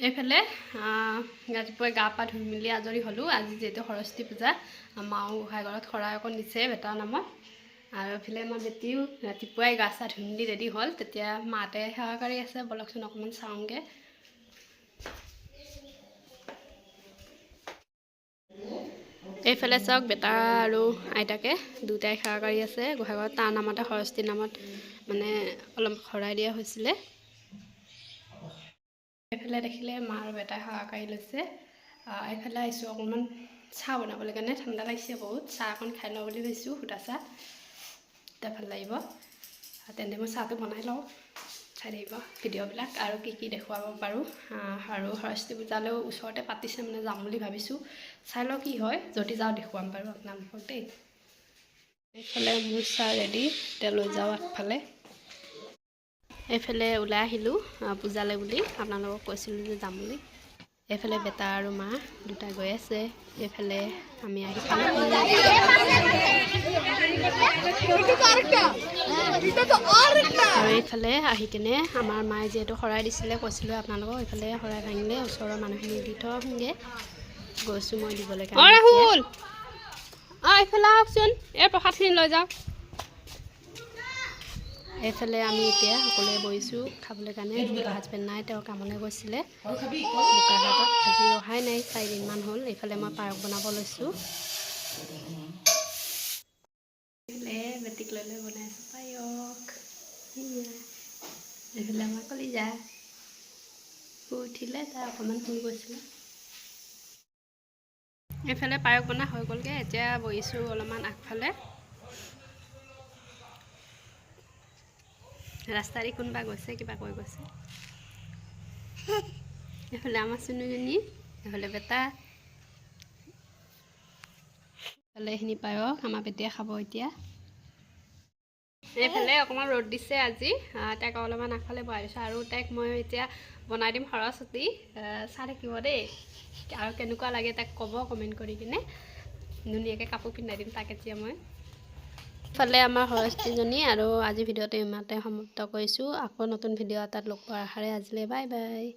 এইফালে ৰাতিপুৱাই গা পা ধুই মেলি আজৰি হ'লোঁ। আজি যিহেতু সৰস্বতী পূজা মাও গোঁসাই ঘৰত শৰাই অকণ দিছে বেটাৰ নামত। আৰু এইফালে আমাৰ বেটিও ৰাতিপুৱাই গা চা ধুই মেলি ৰেডি হ'ল। তেতিয়া মাতে সেৱা কৰি আছে বলকচোন অকণমান চাওঁগৈ। এইফালে চাওক বেটা আৰু আইতাকে দুটাই সেৱা কৰি আছে। গোঁসাই ঘৰত তাৰ নামতে সৰস্বতীৰ নামত মানে অলপ শৰাই দিয়া হৈছিলে। এইফালে দেখিলে মা আৰু বেটাই সেৱা কৰি লৈছে। এইফালে আহিছোঁ অকণমান চাহ বনাবলৈ কাৰণে ঠাণ্ডা লাগিছে বহুত। চাহ অকণ খাই লওঁ বুলি ভাবিছোঁ সুদা চাহ। তেতিয়া ভাল লাগিব। তেন্তে মই চাহটো বনাই লওঁ চাই থাকিব ভিডিঅ'বিলাক আৰু কি কি দেখুৱাব পাৰোঁ। আৰু সৰস্বতী পূজালৈও ওচৰতে পাতিছে মানে যাম বুলি ভাবিছোঁ। চাই লওঁ কি হয় যদি যাওঁ দেখুৱাম বাৰু আপোনালোকক দেই। এইফালে মোৰ চাহ ৰেডি এতিয়া লৈ যাওঁ আগফালে। এইফালে ওলাই আহিলোঁ আহ, পূজালৈ বুলি। আপোনালোকক কৈছিলোঁ যে যাম বুলি। এইফালে বেটা আৰু মা দুটা গৈ আছে। এইফালে আমি আহি আৰু এইফালে আহি কিনে আমাৰ মায়ে যিহেতু শৰাই দিছিলে কৈছিলোঁ আপোনালোকক এইফালে শৰাই ভাঙিলে ওচৰৰ মানুহখিনিক দি থৈ আহোঁগৈ গৈছোঁ মই দিবলৈ ৰাহুল! অ এইফালে আহকচোন এই প্ৰসাদখিনি লৈ যাওক। এইফালে আমি এতিয়া সকলোৱে বহিছোঁ খাবলৈ কাৰণে। মোৰ হাজবেণ্ড নাই তেওঁ কামলৈ গৈছিলে। আজি অহাই নাই চাৰিদিনমান হ'ল। এইফালে মই পায়স বনাব লৈছোঁ। এইফালে আমাৰ কলিজা। উঠিলে অকণমান শুই গৈছিলে। এইফালে পায়স বনা হৈ গ'লগৈ এতিয়া বহিছোঁ অলপমান আগফালে। ৰাস্তাদি কোনোবা গৈছে কিবা কৈ গৈছে। এইফালে আমাৰ চুনুজনী এইফালে বেটা। এইফালে এইখিনি পায়স আমাৰ বেটিয়ে খাব এতিয়া। এইফালে অকণমান ৰ'দ দিছে আজি তাইক অলপমান আগফালে বহাই দিছোঁ। আৰু তাইক মই এতিয়া বনাই দিম সৰস্বতী চাই থাকিব দেই। আৰু কেনেকুৱা লাগে তাক ক'ব কমেণ্ট কৰি কিনে। ধুনীয়াকৈ কাপোৰ পিন্ধাই দিম তাক এতিয়া মই। ইফালে আমাৰ সৰস্বতীজনী আৰু আজি ভিডিঅ'টো ইমানতে সমাপ্ত কৰিছোঁ। আকৌ নতুন ভিডিঅ' এটাত লগ পোৱাৰ আশাৰে আজিলৈ বাই বাই।